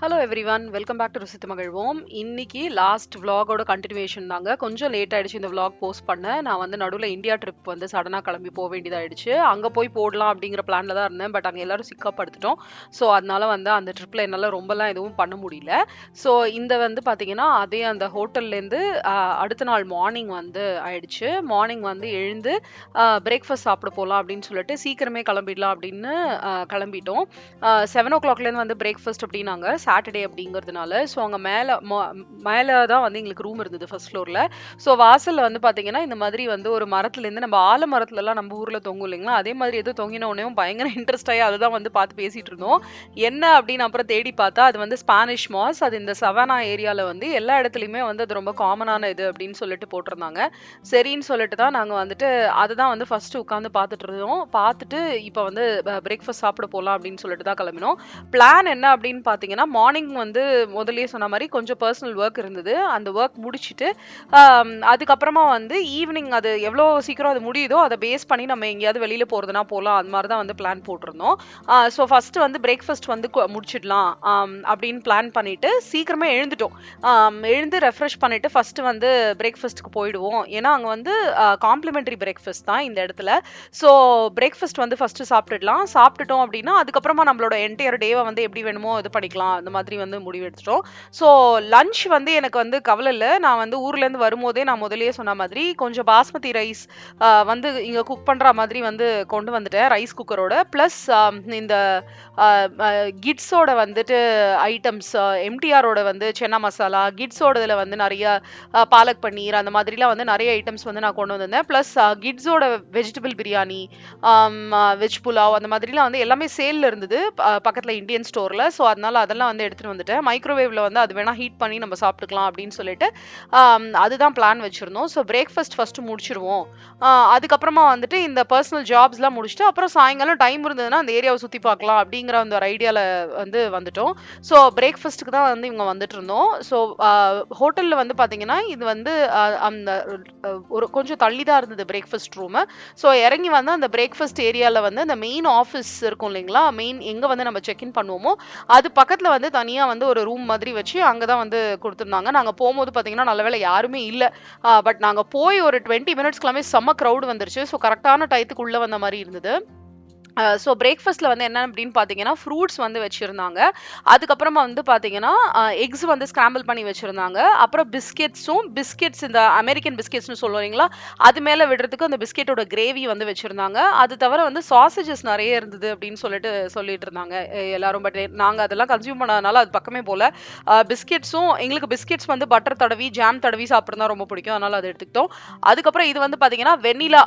Hello everyone welcome back to ருசித்து மகிழ்வோம் இன்னைக்கு லாஸ்ட் விலாகோட கண்டினியூஷன் தாங்க. கொஞ்சம் லேட் ஆயிடுச்சு இந்த விலாக் போஸ்ட் பண்ண. நான் வந்து நடுவில் இந்தியா ட்ரிப் வந்து சடனாக கிளம்பி போக வேண்டியதாயிடுச்சு. அங்கே போய் போடலாம் அப்படிங்கிற பிளானில் தான் இருந்தேன். பட் அங்கே எல்லாரும் சிக்கப்படுத்துட்டோம். ஸோ அதனால வந்து அந்த ட்ரிப்பில் என்னால் ரொம்பலாம் எதுவும் பண்ண முடியல. ஸோ இந்த வந்து பார்த்தீங்கன்னா அதே அந்த ஹோட்டல்லேருந்து அடுத்த நாள் மார்னிங் வந்து ஆயிடுச்சு. மார்னிங் வந்து எழுந்து பிரேக்ஃபாஸ்ட் சாப்பிட போகலாம் அப்படின்னு சொல்லிட்டு சீக்கிரமே கிளம்பிடலாம் அப்படின்னு கிளம்பிட்டோம். செவன் ஓ கிளாக்லேருந்து வந்து பிரேக்ஃபாஸ்ட் அப்படின்னாங்க. சாட்டர்டே அப்படிங்கிறதுனால ஸோ அங்கே மேலே மேலே தான் வந்து எங்களுக்கு ரூம் இருந்தது ஃபர்ஸ்ட் ஃப்ளோரில் ஸோ வாசலில் வந்து பார்த்தீங்கன்னா இந்த மாதிரி வந்து ஒரு மரத்துலேருந்து நம்ம ஆல மரத்துலலாம் நம்ம ஊரில் தொங்கும் இல்லைங்களா? அதே மாதிரி எதுவும் தொங்கின உடனே பயங்கர இன்ட்ரெஸ்ட் அதை தான் வந்து பார்த்து பேசிகிட்டு இருந்தோம். என்ன அப்படின்னு அப்புறம் தேடி பார்த்தா அது வந்து ஸ்பானிஷ் மாஸ் அது இந்த சவனா ஏரியாவில் வந்து எல்லா இடத்துலையுமே வந்து அது ரொம்ப காமனான இது அப்படின்னு சொல்லிட்டு போட்டிருந்தாங்க. சரின்னு சொல்லிட்டு தான் நாங்கள் வந்துட்டு அதை தான் வந்து ஃபஸ்ட்டு உட்காந்து பார்த்துட்டு இருந்தோம். பார்த்துட்டு இப்போ வந்து பிரேக்ஃபாஸ்ட் சாப்பிட போகலாம் அப்படின்னு சொல்லிட்டு தான் கிளம்பினோம். பிளான் என்ன அப்படின்னு பார்த்தீங்கன்னா மார்னிங் வந்து முதல்லயே சொன்ன மாதிரி கொஞ்சம் பர்சனல் ஒர்க் இருந்தது. அந்த ஒர்க் முடிச்சுட்டு அதுக்கப்புறமா வந்து ஈவினிங் அது எவ்வளோ சீக்கிரம் அது முடியுதோ அதை பேஸ் பண்ணி நம்ம எங்கேயாவது வெளியில் போகிறதுனா போகலாம் அது மாதிரி தான் வந்து பிளான் போட்டிருந்தோம். ஸோ ஃபஸ்ட்டு வந்து பிரேக்ஃபாஸ்ட் வந்து கு- முடிச்சிடலாம். அப்படின்னு பிளான் பண்ணிட்டு சீக்கிரமே எழுந்துட்டோம். எழுந்து ரெஃப்ரெஷ் பண்ணிட்டு ஃபஸ்ட்டு வந்து பிரேக்ஃபாஸ்ட்டுக்கு போயிடுவோம். ஏன்னா அங்கே வந்து காம்ப்ளிமெண்ட்ரி பிரேக்ஃபாஸ்ட் தான் இந்த இடத்துல. ஸோ பிரேக்ஃபாஸ்ட் வந்து ஃபஸ்ட்டு சாப்பிட்டுடலாம். சாப்பிட்டுட்டோம் அப்படின்னா அதுக்கப்புறமா நம்மளோட என்டையர் டேவை வந்து எப்படி வேணுமோ இது பண்ணிக்கலாம். அந்த மாதிரி வந்து முடிவு எடுத்துட்டோம். ஸோ லஞ்ச் வந்து எனக்கு வந்து கவலை இல்லை. நான் வந்து ஊர்லேருந்து வரும்போதே நான் முதலே சொன்ன மாதிரி கொஞ்சம் பாஸ்மதி ரைஸ் வந்து இங்கே குக் பண்ணுற மாதிரி வந்து கொண்டு வந்துட்டேன் ரைஸ் குக்கரோட ப்ளஸ் இந்த கிட்ஸோட வந்துட்டு ஐட்டம்ஸ் எம்டிஆரோட வந்து சென்னா மசாலா கிட்ஸோட இதில் வந்து நிறைய பாலக் பன்னீர் அந்த மாதிரிலாம் வந்து நிறைய ஐட்டம்ஸ் வந்து நான் கொண்டு வந்திருந்தேன். ப்ளஸ் கிட்ஸோட வெஜிடபிள் பிரியாணி வெஜ் புலாவ் அந்த மாதிரிலாம் வந்து எல்லாமே சேலில் இருந்தது ப- இந்தியன் ஸ்டோரில் ஸோ அதனால அதெல்லாம் வந்து எடுத்துட்டு வந்துட்டேன் மைக்ரோவேவில் வந்து அது வேணால் ஹீட் பண்ணி நம்ம சாப்பிட்டுக்கலாம் அப்படின்னு சொல்லிட்டு அதுதான் பிளான் வச்சுருந்தோம். ஸோ பிரேக்ஃபாஸ்ட் ஃபஸ்ட்டு முடிச்சிருவோம். அதுக்கப்புறமா வந்துட்டு இந்த பர்சனல் ஜாப்ஸ்லாம் முடிச்சுட்டு அப்புறம் சாயங்காலம் டைம் இருந்ததுன்னா அந்த ஏரியாவை சுற்றி பார்க்கலாம் அப்படிங்கிற அந்த ஒரு ஐடியாவில் வந்து வந்துட்டோம். ஸோ பிரேக்ஃபாஸ்ட்டுக்கு தான் வந்து இவங்க வந்துட்டு இருந்தோம். ஸோ ஹோட்டலில் வந்து பார்த்தீங்கன்னா இது வந்து அந்த ஒரு கொஞ்சம் தள்ளி தான் இருந்தது பிரேக்ஃபாஸ்ட் ரூமு ஸோ இறங்கி வந்து அந்த பிரேக்ஃபாஸ்ட் ஏரியாவில் வந்து அந்த மெயின் ஆஃபீஸ் இருக்கும் இல்லைங்களா? மெயின் எங்கே வந்து நம்ம செக்இன் பண்ணுவோமோ அது பக்கத்தில் வந்து தனியாக வந்து ஒரு ரூம் மாதிரி வச்சு அங்கே தான் வந்து கொடுத்துருந்தாங்க. நாங்கள் போகும்போது பார்த்தீங்கன்னா நல்ல வேலை யாருமே இல்லை. பட் நாங்கள் போய் ஒரு டுவெண்ட்டி மினிட்ஸ்க்குலாமே செம்ம க்ரௌட் வந்துருச்சு. ஸோ கரெக்டான டயத்துக்குள்ளே வந்த மாதிரி இருந்தது. ஸோ பிரேக்ஃபாஸ்ட்டில் வந்து என்ன அப்படின்னு பார்த்தீங்கன்னா ஃப்ரூட்ஸ் வந்து வச்சுருந்தாங்க. அதுக்கப்புறமா வந்து பார்த்தீங்கன்னா எக்ஸ் வந்து ஸ்கிராம்பிள் பண்ணி வச்சுருந்தாங்க. அப்புறம் பிஸ்கெட்ஸும் பிஸ்கெட்ஸ் இந்த அமெரிக்கன் பிஸ்கெட்ஸ்னு சொல்லுவீங்களா அது மேலே விடுறதுக்கு அந்த பிஸ்கெட்டோட கிரேவி வந்து வச்சுருந்தாங்க. அது தவிர வந்து சாசேஜஸ் நிறைய இருந்தது அப்படின்னு சொல்லிட்டு சொல்லிட்டு இருந்தாங்க எல்லாரும். பட் நாங்கள் அதெல்லாம் கன்சியூம் பண்ணதுனால அது பக்கமே போல. பிஸ்கெட்ஸும் எங்களுக்கு பிஸ்கெட்ஸ் வந்து பட்டர் தடவி ஜாம் தடவி சாப்பிட்றது ரொம்ப பிடிக்கும். அதனால அதை எடுத்துக்கிட்டோம். அதுக்கப்புறம் இது வந்து பார்த்தீங்கன்னா வெண்ணிலா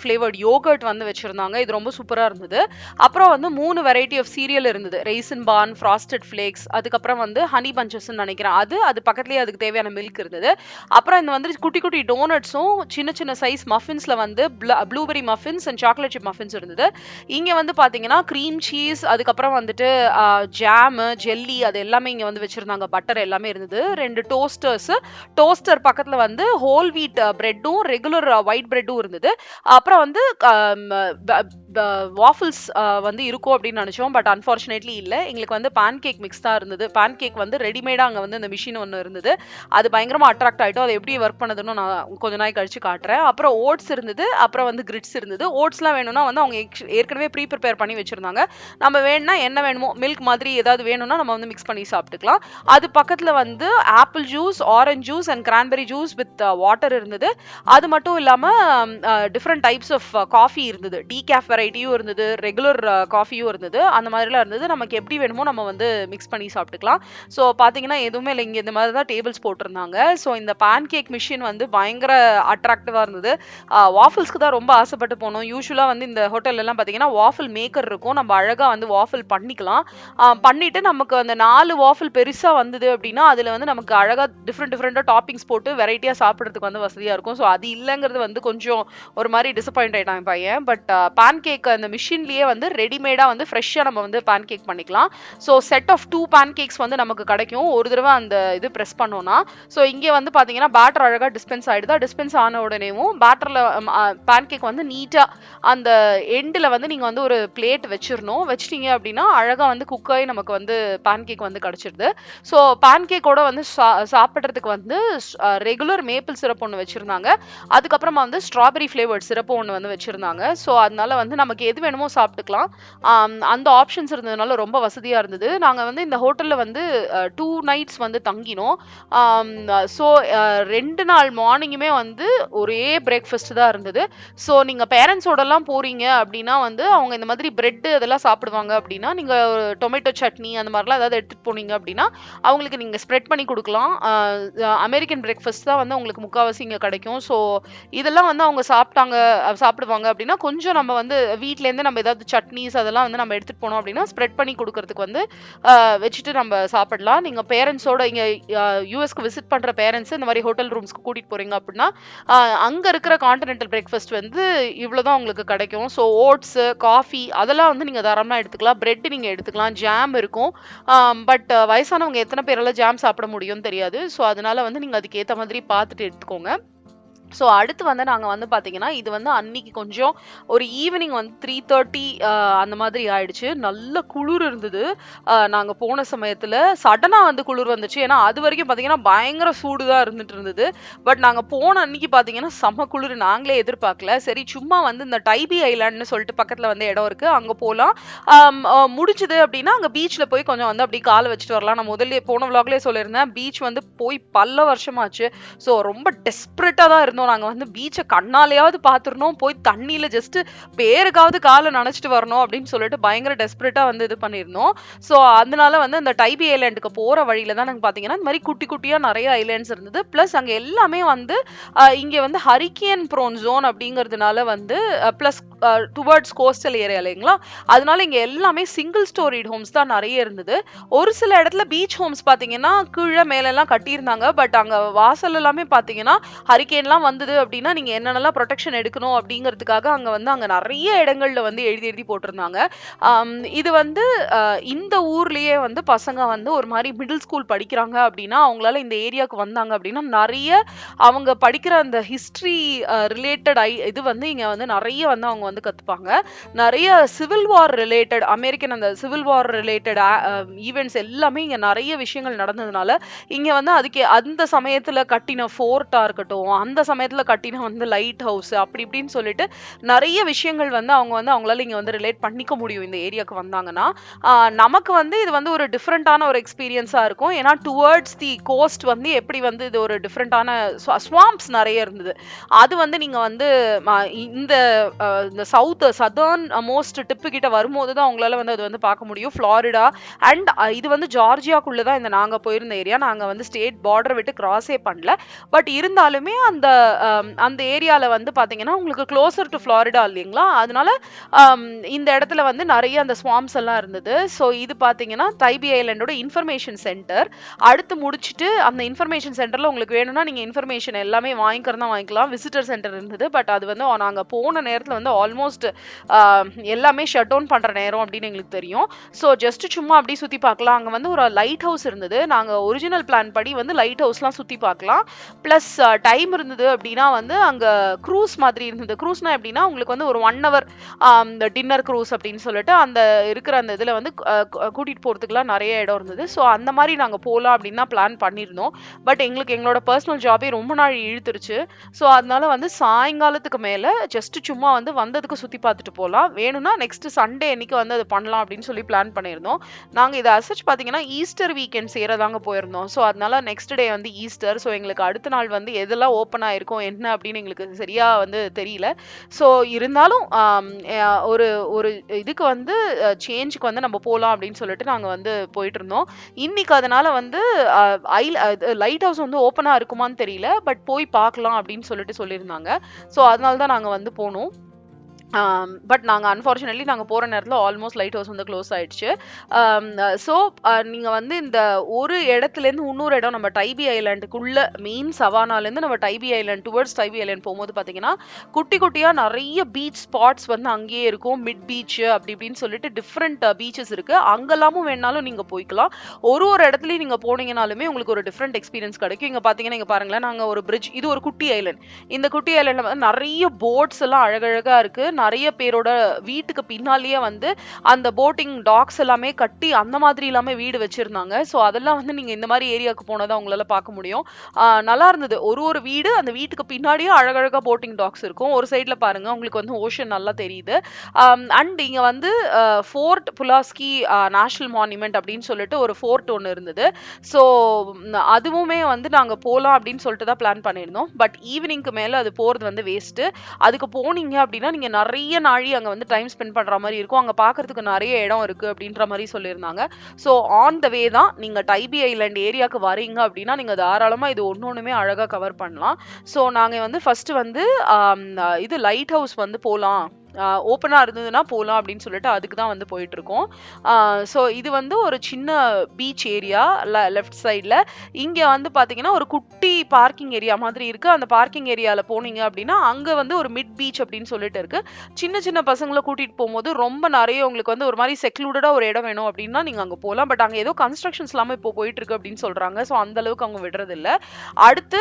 ஃப்ளேவர்ட் யோகர்ட் வந்து வச்சுருந்தாங்க. இது ரொம்ப சூப்பராக இருந்தது. அப்புறம் வந்து மூணு வெரைட்டி ஆஃப் சீரியல் இருந்தது. ரைசன் பான் ஃப்ராஸ்டட் ஃப்ளேக்ஸ் அதுக்கப்புறம் வந்து ஹனி பஞ்சஸ்ன்னு நினைக்கிறேன். அது அது பக்கத்துலேயே அதுக்கு தேவையான மில்க் இருந்தது. அப்புறம் இந்த வந்து குட்டி குட்டி டோனட்ஸும் சின்ன சின்ன சைஸ் மஃபின்ஸில் வந்து blueberry muffins and chocolate chip muffins இருந்தது. இங்கே வந்து பார்த்தீங்கன்னா க்ரீம் சீஸ் அதுக்கப்புறம் வந்துட்டு ஜாமு ஜெல்லி அது எல்லாமே இங்கே வந்து வச்சுருந்தாங்க. பட்டர் எல்லாமே இருந்தது. ரெண்டு டோஸ்டர்ஸ் டோஸ்டர் பக்கத்தில் வந்து ஹோல் வீட் ப்ரெட்டும் ரெகுலர் ஒயிட் பிரெட்டும் இருந்தது. அப்புறம் வந்து வாஃபிள்ஸ் uh, வந்து இருக்கும் அப்படின்னு நினச்சோம். பட் அன்ஃபார்ச்சுனேட்லி இல்லை. எங்களுக்கு வந்து பேன் கேக் மிக்ஸ் தான் இருந்தது. பேன் கேக் வந்து ரெடிமேடாக அங்கே வந்து இந்த மிஷின் ஒன்று இருந்தது. அது பயங்கரமாக அட்ராக்ட் ஆகிட்டோம் அது எப்படி ஒர்க் பண்ணுதுன்னு நான் கொஞ்ச நாள் கழிச்சு காட்டுறேன். அப்புறம் ஓட்ஸ் இருந்தது. அப்புறம் வந்து கிரிட்ஸ் இருந்தது. ஓட்ஸ்லாம் வேணும்னா வந்து அவங்க ஏற்கனவே ப்ரீ ப்ரிப்பேர் பண்ணி வச்சுருந்தாங்க. நம்ம வேணும்னா என்ன வேணுமோ மில்க் மாதிரி ஏதாவது வேணும்னா நம்ம வந்து மிக்ஸ் பண்ணி சாப்பிட்டுக்கலாம். அது பக்கத்தில் வந்து apple juice orange juice and cranberry juice with water இருந்தது. அது மட்டும் இல்லாமல் டிஃப்ரெண்ட் டைப்ஸ் ஆஃப் காஃபி இருந்தது. டீ கேஃப் வெரைட்டியும் இருந்தது. ரெகுலர் காஃபியும் இருந்தது. அந்த மாதிரிலாம் இருந்தது. நமக்கு எப்படி வேணுமோ நம்ம வந்து மிக்ஸ் பண்ணி சாப்பிட்டுக்கலாம். ஸோ பார்த்தீங்கன்னா எதுவுமே இல்லை. இங்கே இந்த மாதிரி தான் டேபிள்ஸ் போட்டிருந்தாங்க. ஸோ இந்த பேன் கேக் மிஷின் வந்து பயங்கர அட்ராக்டிவாக இருந்தது. வாஃபிள்ஸ்க்கு தான் ரொம்ப ஆசைப்பட்டு போனோம். யூஸ்வலாக வந்து இந்த ஹோட்டல்லலாம் பார்த்தீங்கன்னா வாஃபிள் மேக்கர் இருக்கும். நம்ம அழகாக வந்து வாஃபிள் பண்ணிக்கலாம். பண்ணிவிட்டு நமக்கு அந்த நாலு வாஃபிள் பெருசாக வந்தது அப்படின்னா அதில் வந்து நமக்கு அழகாக டிஃப்ரெண்ட் டிஃப்ரெண்ட்டாக டாப்பிங்ஸ் போட்டு வெரைட்டியாக சாப்பிட்றதுக்கு வந்து வசதியாக இருக்கும். ஸோ அது இல்லைங்கிறது வந்து கொஞ்சம் ஒரு மாதிரி டிசப்பாயிண்ட் ஆகிட்டான் என் பையன். பட் பேன் கேக் அந்த மிஷின் மிஷின்லேயே வந்து ரெடிமேடாக வந்து ஃப்ரெஷ்ஷாக நம்ம வந்து பேன் கேக் பண்ணிக்கலாம். So set of two pancakes வந்து நமக்கு கிடைக்கும். ஒரு தடவை அந்த இது ப்ரெஸ் பண்ணோன்னா ஸோ இங்கே வந்து பார்த்தீங்கன்னா பேட்டர் அழகாக டிஸ்பென்ஸ் ஆயிடுதா. டிஸ்பென்ஸ் ஆன உடனேவும் பேட்டரில் பேன் கேக் வந்து நீட்டாக அந்த எண்டில் வந்து நீங்கள் வந்து ஒரு பிளேட் வச்சிடணும் வச்சிட்டீங்க அப்படின்னா அழகாக வந்து குக் ஆகி நமக்கு வந்து பேன் கேக் வந்து கிடச்சிருது. ஸோ பேன் கேக்கோட வந்து சா சாப்பிட்றதுக்கு வந்து ரெகுலர் மேப்பிள் சிரப் ஒன்று வச்சுருந்தாங்க. அதுக்கப்புறமா வந்து ஸ்ட்ராபெரி ஃப்ளேவர்ட் சிரப்பு ஒன்று வந்து வச்சுருந்தாங்க. ஸோ அதனால வந்து நமக்கு எது வேணுமோ சாப்பிட்டுக்கலாம். அந்த ஆப்ஷன்ஸ் இருந்ததுனால ரொம்ப வசதியாக இருந்தது. நாங்கள் வந்து இந்த ஹோட்டலில் வந்து டூ நைட்ஸ் வந்து தங்கினோம். ஸோ ரெண்டு நாள் மார்னிங்குமே வந்து ஒரே பிரேக்ஃபாஸ்ட் தான் இருந்தது. ஸோ நீங்கள் பேரண்ட்ஸோடலாம் போகிறீங்க அப்படின்னா வந்து அவங்க இந்த மாதிரி பிரெட்டு அதெல்லாம் சாப்பிடுவாங்க அப்படின்னா நீங்கள் டொமேட்டோ சட்னி அந்த மாதிரிலாம் ஏதாவது எடுத்துகிட்டு போனீங்க அப்படின்னா அவங்களுக்கு நீங்கள் ஸ்ப்ரெட் பண்ணி கொடுக்கலாம். அமெரிக்கன் பிரேக்ஃபாஸ்ட் தான் வந்து உங்களுக்கு முக்கால்வாசி இங்கே கிடைக்கும். ஸோ இதெல்லாம் வந்து அவங்க சாப்பிட்டாங்க சாப்பிடுவாங்க அப்படின்னா கொஞ்சம் நம்ம வந்து வீட்டிலேருந்து நம்ம நம்ம ஏதாவது சட்னிஸ் அதெல்லாம் வந்து நம்ம எடுத்துகிட்டு போனோம் அப்படின்னா ஸ்ப்ரெட் பண்ணி கொடுக்கறதுக்கு வந்து வச்சுட்டு நம்ம சாப்பிடலாம். நீங்கள் பேரண்ட்ஸோட இங்கே யூஎஸ்க்கு விசிட் பண்ணுற பேரண்ட்ஸ் இந்த மாதிரி ஹோட்டல் ரூம்ஸ்க்கு கூட்டிகிட்டு போகிறீங்க அப்படின்னா அங்கே இருக்கிற கான்டினென்டல் பிரேக்ஃபாஸ்ட் வந்து இவ்வளோ தான் உங்களுக்கு கிடைக்கும். ஸோ ஓட்ஸு காஃபி அதெல்லாம் வந்து நீங்கள் தரமாக எடுத்துக்கலாம். பிரெட் நீங்கள் எடுத்துக்கலாம். ஜாம் இருக்கும். பட் வயசானவங்க எத்தனை பேரெல்லாம் ஜாம் சாப்பிட முடியும்னு தெரியாது. ஸோ அதனால வந்து நீங்கள் அதுக்கு ஏற்ற மாதிரி பார்த்துட்டு எடுத்துக்கோங்க. ஸோ அடுத்து வந்து நாங்கள் வந்து பார்த்தீங்கன்னா இது வந்து அன்னைக்கு கொஞ்சம் ஒரு ஈவினிங் வந்து த்ரீ தேர்ட்டி அந்த மாதிரி ஆயிடுச்சு. நல்ல குளிர் இருந்தது. நாங்கள் போன சமயத்தில் சடனாக வந்து குளிர் வந்துச்சு. ஏன்னா அது வரைக்கும் பார்த்தீங்கன்னா பயங்கர சூடு தான் இருந்துட்டு இருந்தது. பட் நாங்கள் போன அன்னைக்கு பார்த்தீங்கன்னா செம்ம குளிர். நாங்களே எதிர்பார்க்கல. சரி சும்மா வந்து இந்த டைபி ஐலாண்ட்னு சொல்லிட்டு பக்கத்தில் வந்து இடம் இருக்குது அங்கே போகலாம் முடிச்சுது அப்படின்னா அங்கே பீச்சில் போய் கொஞ்சம் வந்து அப்படியே காலை வச்சுட்டு வரலாம். நான் முதல்ல போன விளாக்லேயே சொல்லியிருந்தேன். பீச் வந்து போய் பல வருஷமாச்சு. ஸோ ரொம்ப டெஸ்பரேட்டாக தான் இருந்தோம். நாங்கள் வந்து பீச்சை கண்ணாலேயாவது பார்த்துருந்தோம் போய் தண்ணியில் ஜஸ்ட் பேருக்காவது காலை நனைச்சிட்டு வரணும் அப்படின்னு சொல்லிட்டு பயங்கர டெஸ்பரேட்டாக வந்து இது பண்ணியிருந்தோம். ஸோ அதனால வந்து அந்த டைபி ஐலாண்டுக்கு போகிற வழியில் தான் நாங்கள் பார்த்தீங்கன்னா இந்த மாதிரி குட்டி குட்டியாக நிறைய ஐலாண்ட்ஸ் இருந்தது. ப்ளஸ் அங்கே எல்லாமே வந்து இங்கே வந்து ஹரிக்கியன் ப்ரோன் ஜோன் அப்படிங்கிறதுனால வந்து ப்ளஸ் டுவர்ட்ஸ் கோஸ்டல் ஏரியா இல்லைங்களா? அதனால இங்கே எல்லாமே சிங்கிள் ஸ்டோரிட் ஹோம்ஸ் தான் நிறைய இருந்தது. ஒரு சில இடத்துல பீச் ஹோம்ஸ் பார்த்தீங்கன்னா கீழே மேலெல்லாம் கட்டியிருந்தாங்க. பட் அங்கே வாசல் எல்லாமே பார்த்தீங்கன்னா ஹரிக்கேன்லாம் வந்தது அப்படின்னா நீங்கள் என்னென்னலாம் ப்ரொடெக்ஷன் எடுக்கணும் அப்படிங்கிறதுக்காக அங்கே வந்து அங்கே நிறைய இடங்கள்ல வந்து எழுதி எழுதி போட்டிருந்தாங்க. இது வந்து இந்த ஊர்லயே வந்து பசங்க வந்து ஒரு மாதிரி மிடில் ஸ்கூல் படிக்கிறாங்க அப்படின்னா அவங்களால இந்த ஏரியாவுக்கு வந்தாங்க அப்படின்னா நிறைய அவங்க படிக்கிற அந்த ஹிஸ்ட்ரி ரிலேட்டட் ஐ இது வந்து இங்க வந்து நிறைய வந்து அவங்க வந்து கத்துப்பாங்க. நிறைய சிவில் வார் ரிலேட்டட் அமெரிக்கன் அந்த சிவில் வார் ரிலேட்டட் ஈவெண்ட்ஸ் எல்லாமே இங்க நிறைய விஷயங்கள் நடந்ததுனால இங்க வந்து அதுக்கு அந்த சமயத்துல கட்டின ஃபோர்ட்டா இருக்கட்டும் அந்த சமயத்தில் கட்டின வந்து லைட் ஹவுஸ் அப்படி இப்படின்னு சொல்லிட்டு நிறைய விஷயங்கள் வந்து அவங்க வந்து அவங்களால இங்கே வந்து ரிலேட் பண்ணிக்க முடியும் இந்த ஏரியாவுக்கு வந்தாங்கன்னா. நமக்கு வந்து இது வந்து ஒரு டிஃப்ரெண்ட்டான ஒரு எக்ஸ்பீரியன்ஸாக இருக்கும். ஏன்னா டுவர்ட்ஸ் தி கோஸ்ட் வந்து எப்படி வந்து இது ஒரு டிஃப்ரெண்ட்டான ஸ்வாம்ப்ஸ் நிறைய இருந்தது. அது வந்து நீங்கள் வந்து இந்த இந்த சவுத் சதர்ன் மோஸ்ட் டிப்பு கிட்ட வரும்போது தான் அவங்களால வந்து அது வந்து பார்க்க முடியும். ஃப்ளாரிடா அண்ட் இது வந்து ஜார்ஜியாக்குள்ளே தான் இந்த நாங்கள் போயிருந்த ஏரியா நாங்கள் வந்து ஸ்டேட் பார்டர் விட்டு கிராஸே பண்ணல. பட் இருந்தாலுமே அந்த Um, அந்த ஏரியாவில் வந்து பார்த்தீங்கன்னா உங்களுக்கு க்ளோசர் டு ஃப்ளாரிடா இல்லைங்களா? அதனால um, இந்த இடத்துல வந்து நிறைய அந்த ஸ்வாம்ஸ் எல்லாம் இருந்தது. ஸோ இது பார்த்தீங்கன்னா தைபி ஐலண்டோட இன்ஃபர்மேஷன் சென்டர் அடுத்து முடிச்சுட்டு அந்த இன்ஃபர்மேஷன் சென்டரில் உங்களுக்கு வேணும்னா நீங்கள் இன்ஃபர்மேஷன் எல்லாமே வாங்கிக்கிறதா வாங்கிக்கலாம். விசிட்டர் சென்டர் இருந்தது. பட் அது வந்து நாங்கள் போன நேரத்தில் வந்து ஆல்மோஸ்ட் um, எல்லாமே ஷட் டவுன் பண்ணுற நேரம் அப்படின்னு எங்களுக்கு தெரியும். ஸோ ஜஸ்ட் சும்மா அப்படியே சுற்றி பார்க்கலாம். அங்கே வந்து ஒரு லைட் ஹவுஸ் இருந்தது. நாங்கள் ஒரிஜினல் பிளான் படி வந்து லைட் ஹவுஸ்லாம் சுற்றி பார்க்கலாம். ப்ளஸ் டைம் uh, இருந்தது அப்படின்னா வந்து அங்கே க்ரூஸ் மாதிரி இருந்தது. க்ரூஸ்னா எப்படின்னா உங்களுக்கு வந்து ஒரு ஒன் ஹவர் இந்த டின்னர் க்ரூஸ் அப்படின்னு சொல்லிட்டு அந்த இருக்கிற அந்த இதில் வந்து கூட்டிகிட்டு கூட்டிட்டு போகிறதுக்குலாம் நிறைய இடம் இருந்தது. ஸோ அந்த மாதிரி நாங்கள் போகலாம் அப்படின்னு தான் பிளான் பண்ணியிருந்தோம். பட் எங்களுக்கு எங்களோட பர்சனல் ஜாபே ரொம்ப நாள் இழுத்துருச்சு. ஸோ அதனால வந்து சாயங்காலத்துக்கு மேலே ஜஸ்ட் சும்மா வந்து வந்ததுக்கு சுற்றி பார்த்துட்டு போகலாம் வேணும்னா நெக்ஸ்ட் சண்டே அன்னைக்கு வந்து அது பண்ணலாம் அப்படின்னு சொல்லி பிளான் பண்ணியிருந்தோம். நாங்கள் இதை அசச் பார்த்தீங்கன்னா ஈஸ்டர் வீக்கெண்ட் சேரதாங்க போயிருந்தோம். ஸோ அதனால நெக்ஸ்ட் டே வந்து ஈஸ்டர் ஸோ எங்களுக்கு அடுத்த நாள் வந்து எதெல்லாம் ஓப்பன் இருக்கும் என்ன அப்படின்னு எங்களுக்கு சரியா வந்து தெரியல. ஸோ இருந்தாலும் ஒரு ஒரு இதுக்கு வந்து சேஞ்சுக்கு வந்து நம்ம போகலாம் அப்படின்னு சொல்லிட்டு நாங்கள் வந்து போயிட்டு இருந்தோம் இன்னைக்கு அதனால வந்து ஐ லைட் ஹவுஸ் வந்து ஓப்பனாக இருக்குமான்னு தெரியல பட் போய் பார்க்கலாம் அப்படின்னு சொல்லிட்டு சொல்லியிருந்தாங்க. ஸோ அதனால தான் நாங்கள் வந்து போனோம். பட் நாங்கள் அன்ஃபார்ச்சுனேட்லி நாங்கள் போகிற நேரத்தில் ஆல்மோஸ்ட் லைட் ஹவுஸ் வந்து க்ளோஸ் ஆயிடுச்சு. Um, ஸோ uh, நீங்கள் வந்து இந்த ஒரு இடத்துலேருந்து இன்னொரு இடம் நம்ம டைபி ஐலாண்டுக்குள்ள மெயின் சவானாலேருந்து நம்ம Tybee Island towards Tybee Island போகும்போது பார்த்தீங்கன்னா குட்டி குட்டியாக நிறைய பீச் ஸ்பாட்ஸ் வந்து அங்கேயே இருக்கும். மிட் பீச் அப்படி இப்படின்னு சொல்லிட்டு டிஃப்ரெண்ட் பீச்சஸ் இருக்குது அங்கெல்லாமும் வேணாலும் நீங்கள் போய்க்கலாம். ஒரு ஒரு இடத்துலையும் நீங்கள் போனீங்கனாலுமே உங்களுக்கு ஒரு டிஃப்ரெண்ட் எக்ஸ்பீரியன்ஸ் கிடைக்கும். இங்கே பார்த்தீங்கன்னா இங்கே பாருங்களேன் நாங்கள் ஒரு பிரிட்ஜ் இது ஒரு குட்டி ஐலண்ட் இந்த குட்டி ஐலண்டில் வந்து நிறைய போட்ஸ் எல்லாம் அழகழகாக இருக்குது நிறைய பேரோட வீட்டுக்கு பின்னாலேயே வந்து அந்த போட்டிங் டாக்ஸ் எல்லாமே கட்டி அந்த மாதிரி எல்லாமே வீடு வச்சிருந்தாங்க. ஸோ அதெல்லாம் வந்து நீங்கள் இந்த மாதிரி ஏரியாவுக்கு போனதை அவங்களால பார்க்க முடியும். நல்லா இருந்தது. ஒரு ஒரு வீடு அந்த வீட்டுக்கு பின்னாடியே அழகழகாக போட்டிங் டாக்ஸ் இருக்கும். ஒரு சைடில் பாருங்க உங்களுக்கு வந்து ஓஷன் நல்லா தெரியுது. அண்ட் இங்கே வந்து ஃபோர்ட் புலாஸ்கி நேஷனல் மானுமெண்ட் அப்படின்னு சொல்லிட்டு ஒரு ஃபோர்ட் ஒன்று இருந்தது. ஸோ அதுவுமே வந்து நாங்கள் போகலாம் அப்படின்னு சொல்லிட்டு தான் பிளான் பண்ணியிருந்தோம். பட் ஈவினிங்க்கு மேலே அது போகிறது வந்து வேஸ்ட்டு அதுக்கு போனீங்க அப்படின்னா நீங்கள் நிறைய நிறைய நாழி அங்கே வந்து டைம் ஸ்பெண்ட் பண்ணுற மாதிரி இருக்கும். அங்கே பார்க்கறதுக்கு நிறைய இடம் இருக்கு அப்படின்ற மாதிரி சொல்லியிருந்தாங்க. ஸோ ஆன் த வே தான் நீங்கள் டைபி ஐலாண்ட் ஏரியாவுக்கு வரீங்க அப்படின்னா நீங்கள் தாராளமாக இது ஒன்று ஒன்றுமே அழகாக கவர் பண்ணலாம். ஸோ நாங்கள் வந்து ஃபஸ்ட்டு வந்து இது லைட் ஹவுஸ் வந்து போகலாம் ஓப்பனாக இருந்ததுன்னா போகலாம் அப்படின்னு சொல்லிட்டு அதுக்கு தான் வந்து போயிட்டுருக்கோம். ஸோ இது வந்து ஒரு சின்ன பீச் ஏரியா லெஃப்ட் சைடில் இங்கே வந்து பார்த்தீங்கன்னா ஒரு குட்டி பார்க்கிங் ஏரியா மாதிரி இருக்குது அந்த பார்க்கிங் ஏரியாவில் போனீங்க அப்படின்னா அங்கே வந்து ஒரு மிட் பீச் அப்படின்னு சொல்லிட்டு இருக்குது சின்ன சின்ன பசங்களை கூட்டிகிட்டு போகும்போது ரொம்ப நிறைய உங்களுக்கு வந்து ஒரு மாதிரி செக்லூடடாக ஒரு இடம் வேணும் அப்படின்னா நீங்கள் அங்கே போகலாம் பட் அங்கே ஏதோ கன்ஸ்ட்ரக்ஷன்ஸ் இல்லாமல் இப்போ போயிட்டுருக்கு அப்படின்னு சொல்கிறாங்க ஸோ அந்தளவுக்கு அவங்க விடுறதில்ல. அடுத்து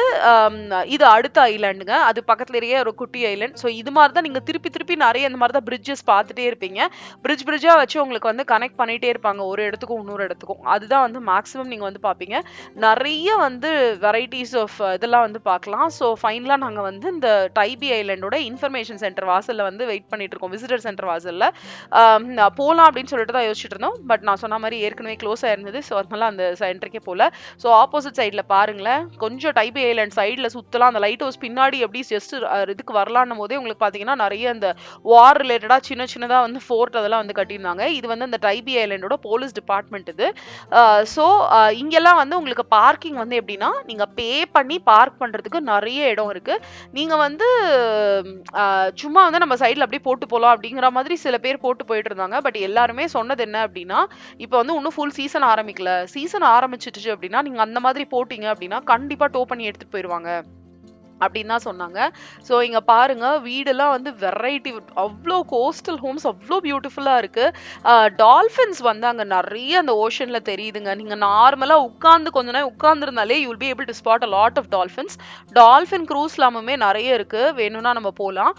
இது அடுத்த ஐலாண்டுங்க அது பக்கத்துலேயே ஒரு குட்டி ஐலாண்ட் ஸோ இது மாதிரி தான் நீங்கள் திருப்பி திருப்பி நிறைய இந்த மாதிரி தான் பிரிட்ஜஸ் பார்த்துட்டே இருப்பீங்க. பிரிட்ஜ் பிரிட்ஜா வச்சு உங்களுக்கு வந்து கனெக்ட் பண்ணிட்டே இருப்பாங்க. ஒரு இடத்துக்கும் இன்னொரு இடத்துக்கும். அதுதான் வந்து மேக்ஸிமம் நீங்க வந்து பார்ப்பீங்க. நிறைய வந்து வெரைட்டிஸ் ஆஃப் இதெல்லாம் வந்து பார்க்கலாம். ஸோ ஃபைனலாக நாங்கள் வந்து இந்த டைபி ஐலண்டோட இன்ஃபர்மேஷன் சென்டர் வாசல்ல வந்து வெயிட் பண்ணிட்டு இருக்கோம். விசிட்டர் சென்டர் வாசல்ல. போகலாம் அப்படின்னு சொல்லிட்டு தான் யோசிச்சுட்டு இருந்தோம். பட் நான் சொன்ன மாதிரி ஏற்கனவே க்ளோஸ் ஆயிருந்தது ஸோ அதனால அந்த சென்டருக்கே போகல ஸோ ஆப்போசிட் சைடில் பாருங்களேன். கொஞ்சம் டைபி ஐலண்ட் சைடில் சுற்றலாம் அந்த லைட் ஹவுஸ் பின்னாடி எப்படி ஜஸ்ட் இதுக்கு வரலான்னும் போதே உங்களுக்கு பார்த்தீங்கன்னா நிறைய அந்த வார் ரிலேட்டடாக சின்ன சின்னதாக வந்து ஃபோர்ட் அதெல்லாம் வந்து கட்டியிருந்தாங்க. இது வந்து அந்த டைபி ஐலண்டோட போலீஸ் டிபார்ட்மெண்ட் இது. ஸோ இங்கெல்லாம் வந்து உங்களுக்கு பார்க்கிங் வந்து எப்படின்னா நீங்கள் பே பண்ணி பார்க் பண்ணுறதுக்கு நிறைய இடம் இருக்குது நீங்கள் வந்து சும்மா வந்து நம்ம சைடில் அப்படியே போட்டு போகலாம் அப்படிங்கிற மாதிரி சில பேர் போட்டு போயிட்டு இருந்தாங்க. பட் எல்லாருமே சொன்னது என்ன அப்படின்னா இப்போ வந்து இன்னும் ஃபுல் சீசன் ஆரம்பிக்கல. சீசன் ஆரம்பிச்சிட்டுச்சு அப்படின்னா நீங்கள் அந்த மாதிரி போட்டிங்க அப்படின்னா கண்டிப்பாக டோ பண்ணி எடுத்துகிட்டு போயிடுவாங்க அப்படின்னு தான் சொன்னாங்க. ஸோ இங்கே பாருங்க வீடெல்லாம் வந்து வெரைட்டி அவ்வளோ கோஸ்டல் ஹோம்ஸ் அவ்வளோ பியூட்டிஃபுல்லாக இருக்குது டால்ஃபின்ஸ் வந்து அங்கே நிறைய அந்த ஓஷனில் தெரியுதுங்க. நீங்கள் நார்மலாக உட்காந்து கொஞ்ச நேரம் உட்காந்துருந்தாலே you will be able to spot a lot of dolphins dolphin cruise எல்லாமே நிறைய இருக்குது வேணும்னா நம்ம போகலாம்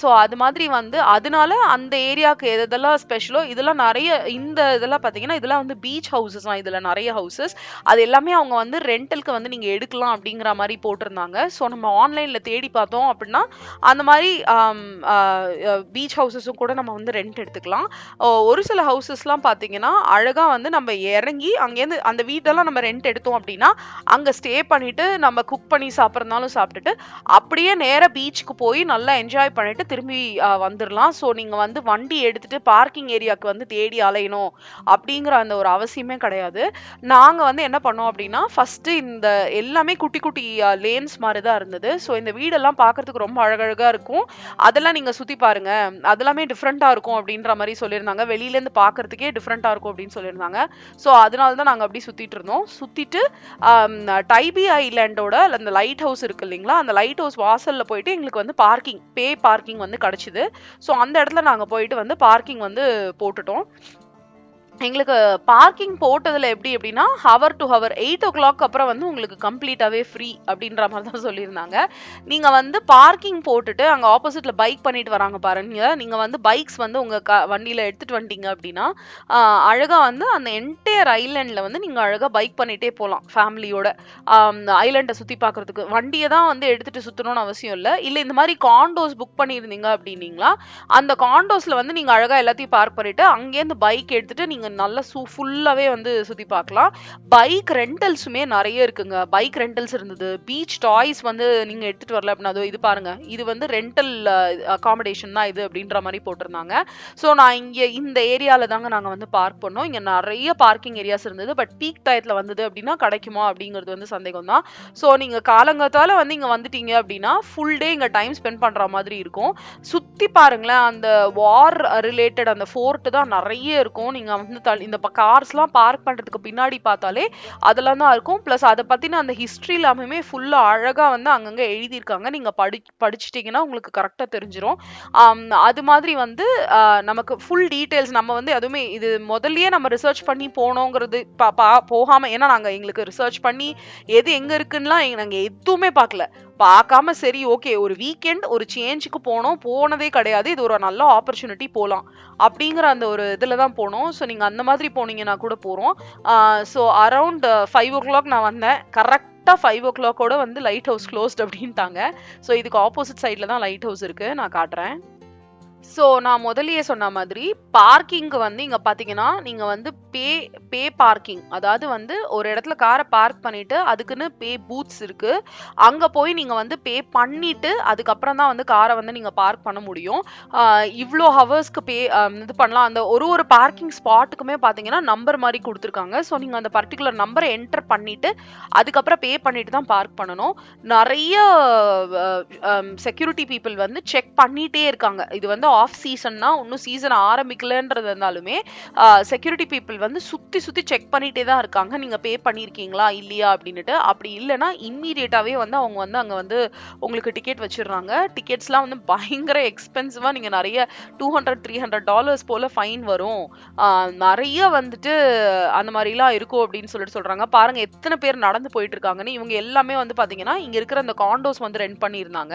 ஸோ அது மாதிரி வந்து அதனால அந்த ஏரியாவுக்கு எது எதெல்லாம் ஸ்பெஷலோ இதெல்லாம் நிறைய இந்த இதெல்லாம் பார்த்தீங்கன்னா இதெல்லாம் வந்து பீச் ஹவுசஸ் தான். இதில் நிறைய ஹவுசஸ் அது எல்லாமே அவங்க வந்து ரெண்டலுக்கு வந்து நீங்கள் எடுக்கலாம் அப்படிங்கிற மாதிரி போட்டிருந்தாங்க. ஸோ நம்ம ஆன்லைனில் தேடி பார்த்தோம் அப்படின்னா அந்த மாதிரி பீச் ஹவுசஸும் கூட நம்ம வந்து ரெண்ட் எடுத்துக்கலாம். ஒரு சில ஹவுசஸ்லாம் பார்த்தீங்கன்னா அழகாக வந்து நம்ம இறங்கி அங்கேருந்து அந்த வீட்டெல்லாம் நம்ம ரெண்ட் எடுத்தோம் அப்படின்னா அங்கே ஸ்டே பண்ணிவிட்டு நம்ம குக் பண்ணி சாப்பிட்றதுனாலும் சாப்பிட்டுட்டு அப்படியே நேராக பீச்சுக்கு போய் நல்லா என்ஜாய் பண்ணிவிட்டு திரும்பி வந்துடலாம் ஸோ நீங்கள் வந்து வண்டி எடுத்துகிட்டு பார்க்கிங் ஏரியாவுக்கு வந்து தேடி அலையணும் அப்படிங்கிற அந்த ஒரு அவசியமே கிடையாது. நாங்கள் வந்து என்ன பண்ணோம் அப்படின்னா ஃபஸ்ட்டு இந்த எல்லாமே குட்டி குட்டி லேன்ஸ் மாதிரி தான் இருந்தது. ஸோ இந்த வீடெல்லாம் பார்க்கறதுக்கு ரொம்ப அழகழகாக இருக்கும். அதெல்லாம் நீங்கள் சுற்றி பாருங்க. அதெல்லாமே டிஃப்ரெண்ட்டாக இருக்கும் அப்படின்ற மாதிரி சொல்லியிருந்தாங்க. வெளியிலேருந்து பார்க்கறதுக்கே டிஃப்ரெண்ட்டாக இருக்கும் அப்படின்னு சொல்லியிருந்தாங்க. ஸோ அதனால தான் நாங்கள் அப்படி சுற்றிட்டு இருந்தோம். சுற்றிட்டு டைபி ஐலாண்டோட அந்த லைட் ஹவுஸ் இருக்கு இல்லைங்களா? அந்த லைட் ஹவுஸ் வாசலில் போயிட்டு எங்களுக்கு வந்து பார்க்கிங் பே பார்க்கிங் வந்து கிடச்சிது. ஸோ அந்த இடத்துல நாங்கள் போயிட்டு வந்து பார்க்கிங் வந்து போட்டுட்டோம். எங்களுக்கு பார்க்கிங் போட்டதில் எப்படி எப்படின்னா hour to hour eight o'clock அப்புறம் வந்து உங்களுக்கு கம்ப்ளீட்டாகவே ஃப்ரீ அப்படின்ற மாதிரி தான் சொல்லியிருந்தாங்க. நீங்கள் வந்து பார்க்கிங் போட்டுட்டு அங்கே ஆப்போசிட்டில் பைக் பண்ணிட்டு வராங்க பாருங்க. நீங்கள் வந்து பைக்ஸ் வந்து உங்கள் க வண்டியில் எடுத்துகிட்டு வந்துட்டீங்க அப்படின்னா அழகாக வந்து அந்த என்டையர் ஐலண்டில் வந்து நீங்கள் அழகாக பைக் பண்ணிகிட்டே போகலாம் ஃபேமிலியோட ஐலண்டை சுற்றி பார்க்குறதுக்கு வண்டியை தான் வந்து எடுத்துகிட்டு சுற்றணும்னு அவசியம் இல்லை. இல்லை இந்த மாதிரி காண்டோஸ் புக் பண்ணியிருந்தீங்க அப்படின்னீங்களா அந்த காண்டோஸில் வந்து நீங்கள் அழகாக எல்லாத்தையும் பார்க் பண்ணிவிட்டு அங்கேருந்து பைக் எடுத்துகிட்டு நீங்கள் நீங்க நல்லா சூ ஃபுல்லாவே வந்து சுத்தி பார்க்கலாம். பைக் ரெண்டல்ஸுமே நிறைய இருக்குங்க. பைக் ரெண்டல்ஸ் இருந்தது. பீச் டாய்ஸ் வந்து நீங்க எடுத்துட்டு வரல அப்படின்னா அது இது பாருங்க. இது வந்து ரெண்டல் அகாமடேஷன் தான் இது அப்படின்ற மாதிரி போட்டிருந்தாங்க. ஸோ நான் இங்க இந்த ஏரியால தாங்க நாங்க வந்து பார்க் பண்ணோம். இங்க நிறைய பார்க்கிங் ஏரியாஸ் இருந்தது. பட் பீக் டயத்துல வந்தது அப்படின்னா கிடைக்குமா அப்படிங்கிறது வந்து சந்தேகம் தான். ஸோ நீங்க காலங்காத்தால வந்து இங்க வந்துட்டீங்க அப்படின்னா ஃபுல் டே இங்க டைம் ஸ்பெண்ட் பண்ற மாதிரி இருக்கும். சுத்தி பாருங்களேன் அந்த வார் ரிலேட்டட் அந்த ஃபோர்ட் தான் நிறைய இருக்கும். நீங்க வந்து தள்ளி- இந்த கார்ஸ்லாம் பார்க் பண்ணுறதுக்கு பின்னாடி பார்த்தாலே அதெல்லாம் தான் இருக்கும். ப்ளஸ் அதை பற்றின அந்த ஹிஸ்ட்ரி எல்லாமே ஃபுல்லாக அழகாக வந்து அங்கங்கே எழுதியிருக்காங்க. நீங்கள் படி படிச்சிட்டிங்கன்னா உங்களுக்கு கரெக்டாக தெரிஞ்சிடும் அது மாதிரி வந்து நமக்கு ஃபுல் டீட்டெயில்ஸ் நம்ம வந்து எதுவுமே இது முதல்லயே நம்ம ரிசர்ச் பண்ணி போனோங்கிறது பா- பா- ஏன்னா நாங்கள் எங்களுக்கு ரிசர்ச் பண்ணி எது எங்கே இருக்குன்னா நாங்கள் எதுவுமே பார்க்கல. பார்க்காம சரி ஓகே ஒரு வீக்கெண்ட் ஒரு சேஞ்சுக்கு போனோம் போனதே கிடையாது. இது ஒரு நல்ல ஆப்பர்ச்சுனிட்டி போகலாம் அப்படிங்கிற அந்த ஒரு இதில் தான் போனோம். ஸோ நீங்கள் அந்த மாதிரி போனீங்கன்னா கூட போகிறோம் so around five o'clock நான் வந்தேன். கரெக்டாக ஃபைவ் ஓ கிளாக்கோட வந்து லைட் ஹவுஸ் க்ளோஸ்ட் அப்படின்ட்டாங்க. ஸோ இதுக்கு ஆப்போசிட் சைடில் தான் லைட் ஹவுஸ் இருக்குது நான் காட்டுறேன். ஸோ நான் முதலியே சொன்ன மாதிரி பார்க்கிங்க்கு வந்து இங்கே பார்த்தீங்கன்னா நீங்கள் வந்து பே பே பார்க்கிங் அதாவது வந்து ஒரு இடத்துல காரை பார்க் பண்ணிவிட்டு அதுக்குன்னு பே பூத்ஸ் இருக்குது அங்கே போய் நீங்கள் வந்து பே பண்ணிவிட்டு அதுக்கப்புறம் தான் வந்து காரை வந்து நீங்கள் பார்க் பண்ண முடியும். இவ்வளோ ஹவர்ஸ்க்கு பே இது பண்ணலாம். அந்த ஒரு ஒரு பார்க்கிங் ஸ்பாட்டுக்குமே பார்த்தீங்கன்னா நம்பர் மாதிரி கொடுத்துருக்காங்க. ஸோ நீங்கள் அந்த பர்டிகுலர் நம்பரை என்டர் பண்ணிவிட்டு அதுக்கப்புறம் பே பண்ணிவிட்டு தான் பார்க் பண்ணணும். நிறைய செக்யூரிட்டி பீப்புள் வந்து செக் பண்ணிகிட்டே இருக்காங்க. இது வந்து ஆஃப் சீசன்னா இன்னும் சீசன் ஆரம்பிக்கலன்றது இருந்தாலுமே செக்யூரிட்டி பீப்புள் வந்து சுற்றி சுற்றி செக் பண்ணிட்டே தான் இருக்காங்க. நீங்க பே பண்ணியிருக்கீங்களா இல்லையா? அப்படின்னுட்டு. அப்படி இல்லைன்னா இம்மீடியட்டாகவே வந்து அவங்க வந்து அங்க வந்து உங்களுக்கு டிக்கெட் வச்சிடுறாங்க. டிக்கெட்ஸ்லாம் வந்து பயங்கர எக்ஸ்பென்சிவாக நீங்கள் நிறைய two hundred three hundred dollars போல ஃபைன் வரும். நிறைய வந்துட்டு அந்த மாதிரிலாம் இருக்கும் அப்படின்னு சொல்லிட்டு சொல்றாங்க. பாருங்க எத்தனை பேர் நடந்து போயிட்டு இருக்காங்கன்னு. இவங்க எல்லாமே வந்து பார்த்தீங்கன்னா இங்கே இருக்கிற அந்த காண்டோஸ் வந்து ரெண்ட் பண்ணியிருந்தாங்க.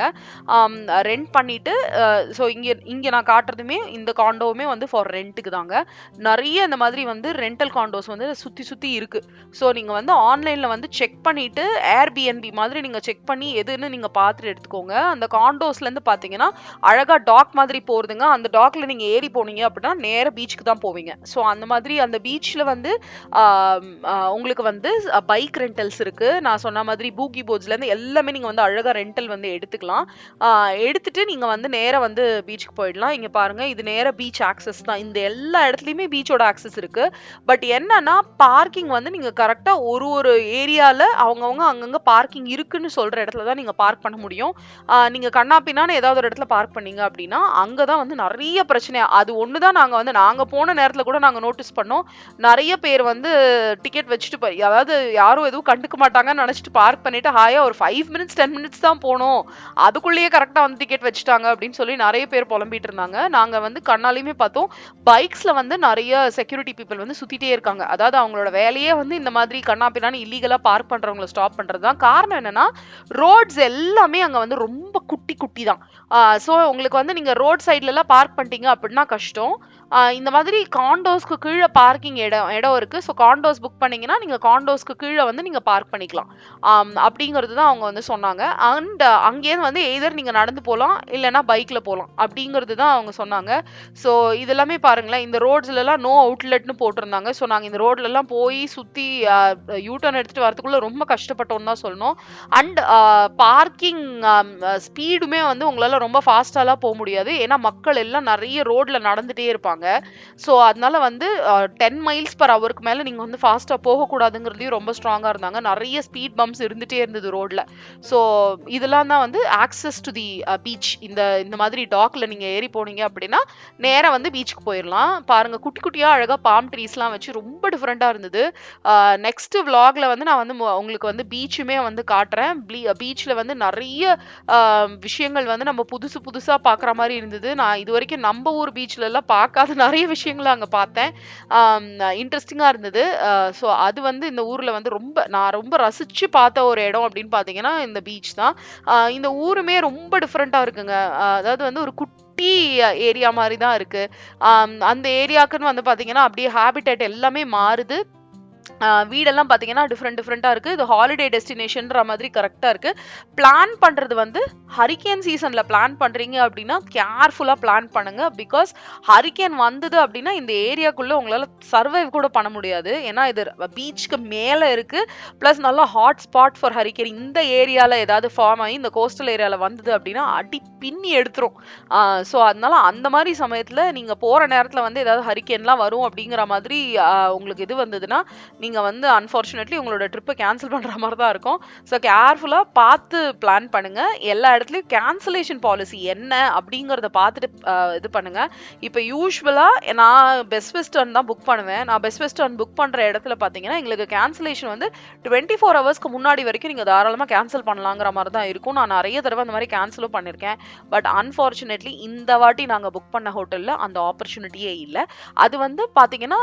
ரெண்ட் பண்ணிட்டு ஸோ இங்கே இங்க நான் காட்டுறதுமே இந்த காண்டோவுமே வந்து ஃபார் ரெண்ட்டுக்கு தாங்க. நிறைய இந்த மாதிரி வந்து ரெண்டல் காண்டோஸ் வந்து சுற்றி சுற்றி இருக்குது ஸோ நீங்கள் வந்து ஆன்லைனில் வந்து செக் பண்ணிவிட்டு ஏர்பிஎன்பி மாதிரி நீங்கள் செக் பண்ணி எதுன்னு நீங்கள் பார்த்துட்டு எடுத்துக்கோங்க. அந்த காண்டோஸ்லேருந்து பார்த்தீங்கன்னா அழகாக டாக் மாதிரி போகிறதுங்க அந்த டாக்ல நீங்கள் ஏறி போனீங்க அப்படின்னா நேராக பீச்சுக்கு தான் போவீங்க. ஸோ அந்த மாதிரி அந்த பீச்சில் வந்து உங்களுக்கு வந்து பைக் ரெண்டல்ஸ் இருக்குது நான் சொன்ன மாதிரி பூகி போஜ்லேருந்து எல்லாமே நீங்கள் வந்து அழகாக ரெண்டல் வந்து எடுத்துக்கலாம். எடுத்துகிட்டு எடுத்துட்டு வந்து நேராக வந்து பீச்சுக்கு போயிடலாம். இங்கே பாருங்க இது நேராக பீச் ஆக்சஸ் தான். இந்த எல்லா இடத்துலையுமே பீச்சோட ஆக்சஸ் இருக்கு. பட் என்னன்னா பார்க்கிங் வந்து நீங்கள் கரெக்டாக ஒரு ஒரு ஏரியாவில் அவங்கவுங்க அங்கங்கே பார்க்கிங் இருக்குன்னு சொல்கிற இடத்துல தான் நீங்கள் பார்க் பண்ண முடியும். நீங்கள் நீங்க கண்ணா பின்னான்னு ஏதாவது ஒரு இடத்துல பார்க் பண்ணீங்க அப்படின்னா அங்கே தான் வந்து நிறைய பிரச்சனை. அது ஒன்று தான் நாங்கள் வந்து நாங்கள் போன நேரத்தில் கூட நாங்கள் நோட்டீஸ் பண்ணோம். நிறைய பேர் வந்து டிக்கெட் வச்சுட்டு போய் அதாவது யாரும் எதுவும் கண்டுக்க மாட்டாங்கன்னு நினச்சிட்டு பார்க் பண்ணிவிட்டு ஹாயாக ஒரு ஃபைவ் மினிட்ஸ் டென் மினிட்ஸ் தான் போனோம். அதுக்குள்ளேயே கரெக்டாக வந்து டிக்கெட் வச்சுட்டாங்க அப்படின்னு சொல்லி நிறைய பேர் போயிட்டு இருந்தாங்க நாங்க வந்து கண்ணாலையுமே பார்த்தோம். பைக்ஸ்ல வந்து நிறைய செக்யூரிட்டி பீப்புள் வந்து சுத்திட்டே இருக்காங்க. அதாவது அவங்களோட வேலையே வந்து இந்த மாதிரி கண்ணா பின்னான்னு இல்லீகலாக பார்க் பண்றவங்கள ஸ்டாப் பண்றது தான் காரணம் என்னன்னா ரோட்ஸ் எல்லாமே அங்க வந்து ரொம்ப குட்டி குட்டி தான் ஸோ உங்களுக்கு வந்து நீங்க ரோட் சைட்லலாம் எல்லாம் பார்க் பண்ணிட்டீங்க அப்படின்னா கஷ்டம். இந்த மாதிரி காண்டோஸ்க்கு கீழே பார்க்கிங் இடம் இடம் இருக்குது ஸோ காண்டோஸ் புக் பண்ணிங்கன்னா நீங்கள் காண்டோஸ்க்கு கீழே வந்து நீங்கள் பார்க் பண்ணிக்கலாம். அப்படிங்கிறது தான் அவங்க வந்து சொன்னாங்க. அண்ட் அங்கேருந்து வந்து எய்தர் நீங்கள் நடந்து போகலாம் இல்லைன்னா பைக்கில் போகலாம். அப்படிங்கிறது தான் அவங்க சொன்னாங்க. ஸோ இதெல்லாமே பாருங்களேன். இந்த ரோட்ஸ்லலாம் நோ அவுட்லெட்னு போட்டிருந்தாங்க. ஸோ நாங்கள் இந்த ரோட்லலாம் போய் சுற்றி யூட்டர்ன் எடுத்துகிட்டு வரதுக்குள்ளே ரொம்ப கஷ்டப்பட்டோம்னு தான் சொல்லணும். அண்ட் பார்க்கிங் ஸ்பீடுமே வந்து உங்களால் ரொம்ப ஃபாஸ்ட்டாலாம் போக முடியாது. ஏன்னா மக்கள் எல்லாம் நிறைய ரோட்டில் நடந்துகிட்டே இருப்பாங்க. ஸோ அதனால வந்து டென் மைல்ஸ் பர் ஹவருக்கு மேலே நீங்கள் வந்து ஃபாஸ்ட்டாக போகக்கூடாதுங்கிறதையும் ரொம்ப ஸ்ட்ராங்காக இருந்தாங்க. நிறைய ஸ்பீட் பம்ப்ஸ் இருந்துகிட்டே இருந்தது ரோட்டில் ஸோ இதெல்லாம் தான் வந்து ஆக்சஸ் டு தி பீச் இந்த இந்த மாதிரி டாக்ல நீங்கள் ஏறி போனீங்க அப்படின்னா நேராக வந்து பீச்சுக்கு போயிடலாம் பாருங்க குட்டி குட்டியாக அழகாக பாம் ட்ரீஸ்லாம் வச்சு ரொம்ப டிஃப்ரெண்ட்டாக இருந்தது. நெக்ஸ்ட் விலாகில் வந்து நான் வந்து உங்களுக்கு வந்து பீச்சுமே வந்து காட்டுறேன். பீச்சில் வந்து நிறைய விஷயங்கள் வந்து நம்ம புதுசு புதுசாக பார்க்குற மாதிரி இருந்தது. நான் இது வரைக்கும் நம்ம ஊர் பீச்சிலலாம் எல்லாம் பார்க்காத நிறைய விஷயங்களை அங்கே பார்த்தேன். இன்ட்ரெஸ்டிங்காக இருந்தது. ஸோ அது வந்து இந்த ஊரில் வந்து ரொம்ப நான் ரொம்ப ரசித்து பார்த்த ஒரு இடம் அப்படின்னு பார்த்தீங்கன்னா இந்த பீச் தான். இந்த ஊருமே ரொம்ப டிஃப்ரெண்ட்டாக இருக்குங்க. அதாவது வந்து ஒரு குட்டி ஏரியா மாதிரி தான் இருக்குது அந்த ஏரியாக்குன்னு வந்து பார்த்தீங்கன்னா அப்படியே ஹேபிடேட் எல்லாமே மாறுது. வீடெல்லாம் பார்த்தீங்கன்னா டிஃப்ரெண்ட் டிஃப்ரெண்ட்டாக இருக்குது இது ஹாலிடே டெஸ்டினேஷன்ற மாதிரி கரெக்டாக இருக்குது பிளான் பண்ணுறது வந்து ஹரிக்கேன் சீசனில் பிளான் பண்ணுறீங்க அப்படின்னா கேர்ஃபுல்லாக பிளான் பண்ணுங்க. பிகாஸ் ஹரிக்கேன் வந்தது அப்படின்னா இந்த ஏரியாக்குள்ளே உங்களால் சர்வைவ் கூட பண்ண முடியாது. ஏன்னா இது பீச்சுக்கு மேலே இருக்குது ப்ளஸ் நல்லா ஹாட் ஸ்பாட் ஃபார் ஹரிக்கேன் இந்த ஏரியாவில் ஏதாவது ஃபார்ம் ஆகி இந்த கோஸ்டல் ஏரியாவில் வந்தது அப்படின்னா அடி பின்னி எடுத்துரும். ஸோ அதனால அந்த மாதிரி சமயத்தில் நீங்கள் போகிற நேரத்தில் வந்து ஏதாவது ஹரிக்கேன்லாம் வரும் அப்படிங்கிற மாதிரி உங்களுக்கு இது வந்ததுன்னா நீங்கள் வந்து அன்ஃபார்ச்சுனேட்லி உங்களோட ட்ரிப்பை கேன்சல் பண்ணுற மாதிரி தான் இருக்கும் ஸோ கேர்ஃபுல்லாக பார்த்து பிளான் பண்ணுங்கள் எல்லா இடத்துலையும் கேன்சலேஷன் பாலிசி என்ன அப்படிங்கிறத பார்த்துட்டு இது பண்ணுங்கள் இப்போ யூஸ்வலாக நான் பெஸ்ட் வெஸ்டர்ன் தான் புக் பண்ணுவேன். நான் பெஸ்ட் வெஸ்டர்ன் புக் பண்ணுற இடத்துல பார்த்தீங்கன்னா எங்களுக்கு கேன்சலேஷன் வந்து டுவெண்ட்டி ஃபோர் ஹவர்ஸ்க்கு முன்னாடி வரைக்கும் நீங்கள் தாராளமாக கேன்சல் பண்ணலாங்கிற மாதிரி தான் இருக்கும். நான் நிறைய தடவை அந்த மாதிரி கேன்சலும் பண்ணியிருக்கேன் பட் அன்ஃபார்ச்சுனேட்லி இந்த வாட்டி நாங்கள் புக் பண்ண ஹோட்டலில் அந்த ஆப்பர்ச்சுனிட்டியே இல்லை. அது வந்து பார்த்தீங்கன்னா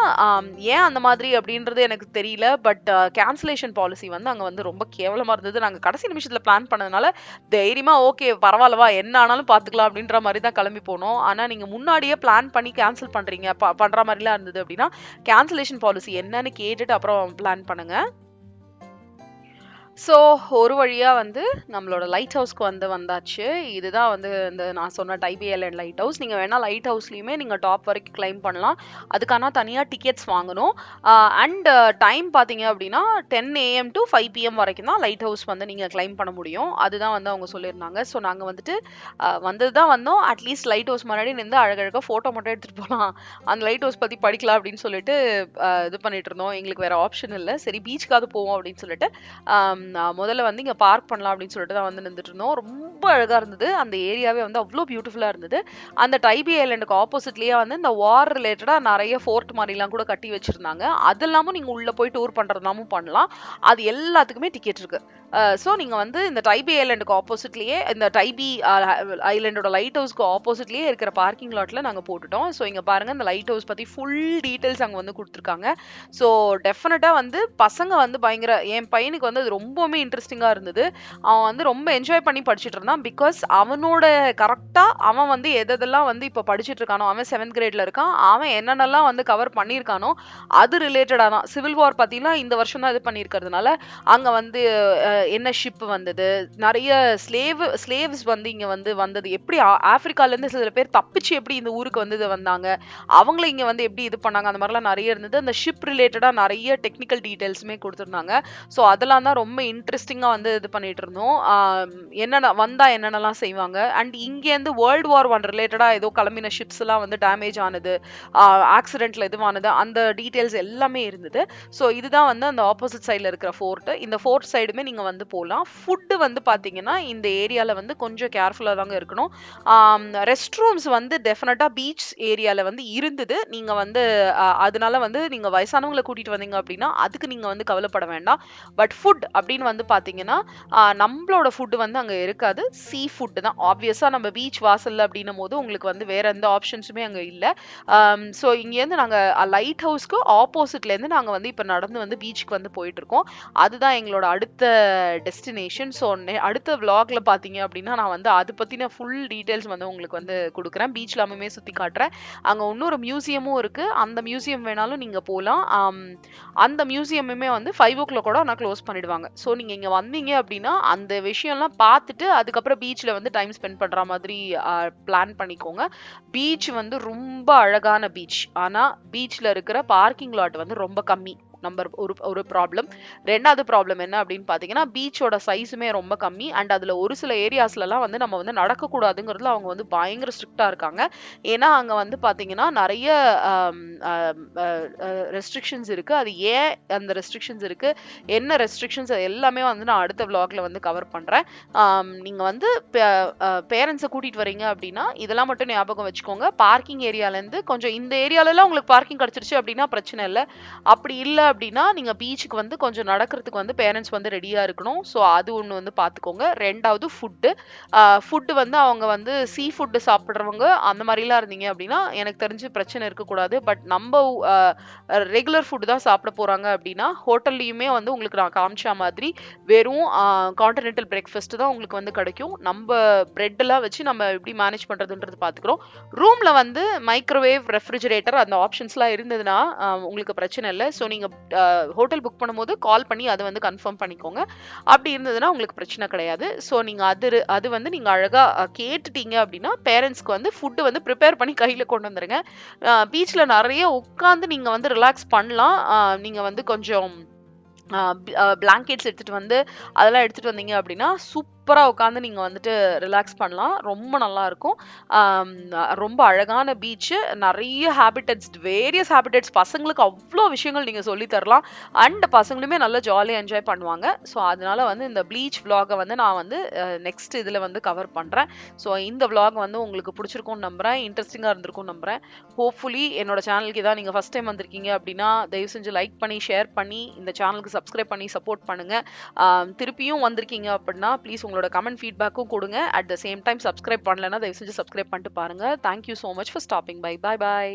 ஏன் அந்த மாதிரி அப்படின்றது எனக்கு தெரியல பட் கேன்சலேஷன் பாலிசி வந்து அங்கே வந்து ரொம்ப கேவலமாக இருந்தது. நாங்கள் கடைசி நிமிஷத்தில் பிளான் பண்ணதுனால தைரியமாக ஓகே பரவாயில்லவா என்ன ஆனாலும் பார்த்துக்கலாம் அப்படின்ற மாதிரி தான் கிளம்பி போனோம். ஆனால் நீங்கள் முன்னாடியே பிளான் பண்ணி கேன்சல் பண்ணுறீங்க ப பண்ணுற மாதிரிலாம் இருந்தது அப்படின்னா கேன்சலேஷன் பாலிசி என்னன்னு கேட்டுட்டு அப்புறம் பிளான் பண்ணுங்கள் ஸோ ஒரு வழியாக வந்து நம்மளோட லைட் ஹவுஸ்க்கு வந்து வந்தாச்சு. இதுதான் வந்து இந்த நான் சொன்ன டைபிஎல் அண்ட் லைட் ஹவுஸ் நீங்கள் வேணால் லைட் ஹவுஸ்லையுமே நீங்கள் டாப் வரைக்கும் கிளைம் பண்ணலாம். அதுக்கான தனியாக டிக்கெட்ஸ் வாங்கணும். அண்ட் டைம் பார்த்தீங்க அப்படின்னா ten AM to five PM வரைக்கும் தான் லைட் ஹவுஸ் வந்து நீங்கள் கிளைம் பண்ண முடியும். அதுதான் வந்து அவங்க சொல்லியிருந்தாங்க. ஸோ நாங்கள் வந்துட்டு வந்தது தான் வந்தோம். அட்லீஸ்ட் லைட் ஹவுஸ் முன்னாடி நின்று அழகழகாக ஃபோட்டோ மட்டும் எடுத்துகிட்டு போகலாம் அந்த லைட் ஹவுஸ் பற்றி படிக்கலாம் அப்படின்னு சொல்லிட்டு இது பண்ணிட்டு இருந்தோம். எங்களுக்கு வேறு ஆப்ஷன் இல்லை. சரி பீச்சுக்காவது போவோம் அப்படின்னு சொல்லிட்டு முதல்ல வந்து இங்கே பார்க் பண்ணலாம் அப்படின்னு சொல்லிட்டு தான் வந்து நின்றுட்டு இருந்தோம். ரொம்ப அழகாக இருந்தது. அந்த ஏரியாவே வந்து அவ்வளோ பியூட்டிஃபுல்லாக இருந்தது. அந்த டைபி ஐலண்டுக்கு ஆப்போசிட்லேயே வந்து இந்த வார் ரிலேட்டடாக நிறைய ஃபோர்ட் மாதிரிலாம் கூட கட்டி வச்சுருந்தாங்க. அது இல்லாமல் நீங்கள் உள்ளே போய் டூர் பண்ணுறதுனாமும் பண்ணலாம். அது எல்லாத்துக்குமே டிக்கெட் இருக்குது ஸோ நீங்கள் வந்து இந்த டைபி ஐலண்டுக்கு ஆப்போசிட்லேயே இந்த டைபி ஐலண்டோட லைட் ஹவுஸ்க்கு ஆப்போசிட்லேயே இருக்கிற பார்க்கிங் லாட்டில் நாங்கள் போட்டுட்டோம். ஸோ இங்கே பாருங்கள் இந்த லைட் ஹவுஸ் பற்றி ஃபுல் டீட்டெயில்ஸ் அங்கே வந்து கொடுத்துருக்காங்க. ஸோ டெஃபினட்டாக வந்து பசங்க வந்து பயங்கர என் பையனுக்கு வந்து அது ரொம்ப ரொம்பவுமே இன்ட்ரெஸ்டிங்காக இருந்தது. அவன் வந்து ரொம்ப என்ஜாய் பண்ணி படிச்சுட்டு இருந்தான். பிகாஸ் அவனோட கரெக்டாக அவன் வந்து எதெல்லாம் வந்து இப்போ படிச்சுட்டு இருக்கானோ அவன் செவன்த் கிரேட்ல இருக்கான். அவன் என்னென்னலாம் வந்து கவர் பண்ணியிருக்கானோ அது ரிலேட்டடாக தான். சிவில் வார் பற்றிலாம் இந்த வருஷம் தான் இது பண்ணியிருக்கிறதுனால அங்கே வந்து என்ன ஷிப் வந்தது? நிறைய ஸ்லேவ் ஸ்லேவ்ஸ் வந்து இங்கே வந்து வந்தது. எப்படி ஆப்பிரிக்காலேருந்து சில பேர் தப்பிச்சு எப்படி இந்த ஊருக்கு வந்து இது வந்தாங்க? அவங்கள இங்கே வந்து எப்படி இது பண்ணாங்க? அந்த மாதிரிலாம் நிறைய இருந்தது. அந்த ஷிப் ரிலேட்டடாக நிறைய டெக்னிக்கல் டீட்டெயில்ஸுமே கொடுத்துருந்தாங்க. ஸோ அதெல்லாம் தான் ரொம்ப இன்ட்ரெஸ்டிங்காக வந்து இது பண்ணிட்டு இருந்தோம் என்னென்ன வந்தால் என்னென்னலாம் செய்வாங்க? அண்ட் இங்கேருந்து வேர்ல்டு வார் ஒன் ரிலேட்டடாக ஏதோ கிளம்பின ஷிப்ஸ்லாம் வந்து டேமேஜ் ஆனது ஆக்சிடெண்ட்டில் இதுவானது அந்த டீட்டெயில்ஸ் எல்லாமே இருந்தது. ஸோ இதுதான் வந்து அந்த ஆப்போசிட் சைடில் இருக்கிற ஃபோர்ட்டு இந்த ஃபோர்ட் சைடுமே நீங்கள் வந்து போகலாம் ஃபுட்டு வந்து பார்த்தீங்கன்னா இந்த ஏரியாவில் வந்து கொஞ்சம் கேர்ஃபுல்லாக தாங்க இருக்கணும். ரெஸ்ட் ரூம்ஸ் வந்து டெஃபினட்டாக பீச் ஏரியாவில் வந்து இருந்தது. நீங்கள் வந்து அதனால வந்து நீங்கள் வயசானவங்களை கூட்டிகிட்டு வந்தீங்க அப்படின்னா அதுக்கு நீங்கள் வந்து கவலைப்பட வேண்டாம். பட் ஃபுட் அப்படி அப்படின்னு வந்து பார்த்தீங்கன்னா நம்மளோட ஃபுட்டு வந்து அங்கே இருக்காது. சீ ஃபுட்டு தான் ஆப்வியஸாக நம்ம பீச் வாசல் அப்படின்னும் போது உங்களுக்கு வந்து வேற எந்த ஆப்ஷன்ஸுமே அங்கே இல்லை. ஸோ இங்கேருந்து நாங்கள் லைட் ஹவுஸ்க்கு ஆப்போசிட்லேருந்து நாங்கள் வந்து இப்போ நடந்து வந்து பீச்சுக்கு வந்து போயிட்டுருக்கோம். அதுதான் எங்களோட அடுத்த டெஸ்டினேஷன் ஸோ அடுத்த vlogல பார்த்தீங்க அப்படின்னா நான் வந்து அது பற்றின ஃபுல் டீட்டெயில்ஸ் வந்து உங்களுக்கு வந்து கொடுக்குறேன். பீச் எல்லாமே சுற்றி காட்டுறேன். அங்கே இன்னொரு மியூசியமும் இருக்குது அந்த மியூசியம் வேணாலும் நீங்கள் போகலாம் அந்த மியூசியமுமே வந்து ஃபைவ் ஓ கிளாக் கூட ஆனால் க்ளோஸ் பண்ணிடுவாங்க. ஸோ நீங்கள் இங்கே வந்தீங்க அப்படின்னா அந்த விஷயம்லாம் பார்த்துட்டு அதுக்கப்புறம் பீச்சில் வந்து டைம் ஸ்பெண்ட் பண்ணுற மாதிரி பிளான் பண்ணிக்கோங்க. பீச் வந்து ரொம்ப அழகான பீச் ஆனால் பீச்சில் இருக்கிற பார்க்கிங் லாட் வந்து ரொம்ப கம்மி. நம்பர் ஒரு ஒரு ப்ராப்ளம் ரெண்டாவது ப்ராப்ளம் என்ன அப்படின்னு பார்த்தீங்கன்னா பீச்சோட சைஸுமே ரொம்ப கம்மி. அண்ட் அதில் ஒரு சில ஏரியாஸ்லலாம் வந்து நம்ம வந்து நடக்கக்கூடாதுங்கிறதுல அவங்க வந்து பயங்கர ஸ்ட்ரிக்டாக இருக்காங்க. ஏன்னா அங்கே வந்து பார்த்தீங்கன்னா நிறைய ரெஸ்ட்ரிக்ஷன்ஸ் இருக்குது அது ஏன் அந்த ரெஸ்ட்ரிக்ஷன்ஸ் இருக்குது என்ன ரெஸ்ட்ரிக்ஷன்ஸ் எல்லாமே வந்து நான் அடுத்த விளாகில் வந்து கவர் பண்ணுறேன் நீங்கள் வந்து பேரண்ட்ஸை கூட்டிகிட்டு வரீங்க அப்படின்னா இதெல்லாம் மட்டும் ஞாபகம் வச்சுக்கோங்க. பார்க்கிங் ஏரியாலேருந்து கொஞ்சம் இந்த ஏரியாலலாம் உங்களுக்கு பார்க்கிங் கிடச்சிருச்சு அப்படின்னா பிரச்சனை இல்லை. அப்படி இல்லை அப்படின்னா நீங்கள் பீச்சுக்கு வந்து கொஞ்சம் நடக்கிறதுக்கு வந்து பேரண்ட்ஸ் வந்து ரெடியாக இருக்கணும். ஸோ அது ஒன்று வந்து பார்த்துக்கோங்க ரெண்டாவது ஃபுட்டு ஃபுட்டு வந்து அவங்க வந்து சீ ஃபுட்டு சாப்பிட்றவங்க அந்த மாதிரிலாம் இருந்தீங்க அப்படின்னா எனக்கு தெரிஞ்சு பிரச்சனை இருக்கக்கூடாது. பட் நம்ம ரெகுலர் ஃபுட்டு தான் சாப்பிட போகிறாங்க அப்படின்னா ஹோட்டல்லையுமே வந்து உங்களுக்கு நான் காமிச்ச மாதிரி வெறும் கான்டினென்டல் பிரேக்ஃபாஸ்ட் தான் உங்களுக்கு வந்து கிடைக்கும். நம்ம பிரெட்டெல்லாம் வச்சு நம்ம எப்படி மேனேஜ் பண்ணுறதுன்றது பார்த்துக்குறோம் ரூமில் வந்து மைக்ரோவேவ் ரெஃப்ரிஜரேட்டர் அந்த ஆப்ஷன்ஸ்லாம் இருந்ததுன்னா உங்களுக்கு பிரச்சனை இல்லை. ஸோ நீங்கள் ஹோட்டல் புக் பண்ணும்போது கால் பண்ணி அதை வந்து கன்ஃபார்ம் பண்ணிக்கோங்க. அப்படி இருந்ததுன்னா உங்களுக்கு பிரச்சனை கிடையாது. ஸோ நீங்கள் அது அது வந்து நீங்கள் அழகாக கேட்டுட்டீங்க அப்படின்னா பேரண்ட்ஸ்க்கு வந்து ஃபுட்டு வந்து ப்ரிப்பேர் பண்ணி கையில் கொண்டு வந்துருங்க. பீச்சில் நிறைய உட்காந்து நீங்கள் வந்து ரிலாக்ஸ் பண்ணலாம். நீங்கள் வந்து கொஞ்சம் பிளாங்கெட்ஸ் எடுத்துகிட்டு வந்து அதெல்லாம் எடுத்துகிட்டு வந்தீங்க அப்படின்னா சூப்பராக உட்காந்து நீங்கள் வந்துட்டு ரிலாக்ஸ் பண்ணலாம். ரொம்ப நல்லா இருக்கும். ரொம்ப அழகான பீச்சு நிறைய ஹேபிட்டட்ஸ் வேரியஸ் ஹேபிட்டட்ஸ் பசங்களுக்கு அவ்வளோ விஷயங்கள் நீங்கள் சொல்லி தரலாம். அண்ட் பசங்களுமே நல்லா ஜாலியாக என்ஜாய் பண்ணுவாங்க. ஸோ அதனால வந்து இந்த ப்ளீச் விலாகை வந்து நான் வந்து நெக்ஸ்ட் இதில் வந்து கவர் பண்ணுறேன் ஸோ இந்த விலாக் வந்து உங்களுக்கு பிடிச்சிருக்கும்னு நம்புகிறேன் இன்ட்ரெஸ்டிங்காக இருந்திருக்கும் நம்புகிறேன் ஹோப்ஃபுல்லி என்னோட சேனலுக்கு இதான் நீங்கள் ஃபஸ்ட் டைம் வந்திருக்கீங்க அப்படின்னா தயவு செஞ்சு லைக் பண்ணி ஷேர் பண்ணி இந்த சேனலுக்கு சப்ஸ்கிரைப் பண்ணி சப்போர்ட் பண்ணுங்கள் திருப்பியும் வந்திருக்கீங்க அப்படின்னா ப்ளீஸ் உங்களுக்கு உங்களோட கமெண்ட் ஃபீட்பேக்கும் கொடுங்க. At the same time subscribe பண்ணலன்னா தயவு செஞ்சு சப்ஸ்கிரைப் பண்ணிட்டு பாருங்கள் thank you so much for stopping bye bye bye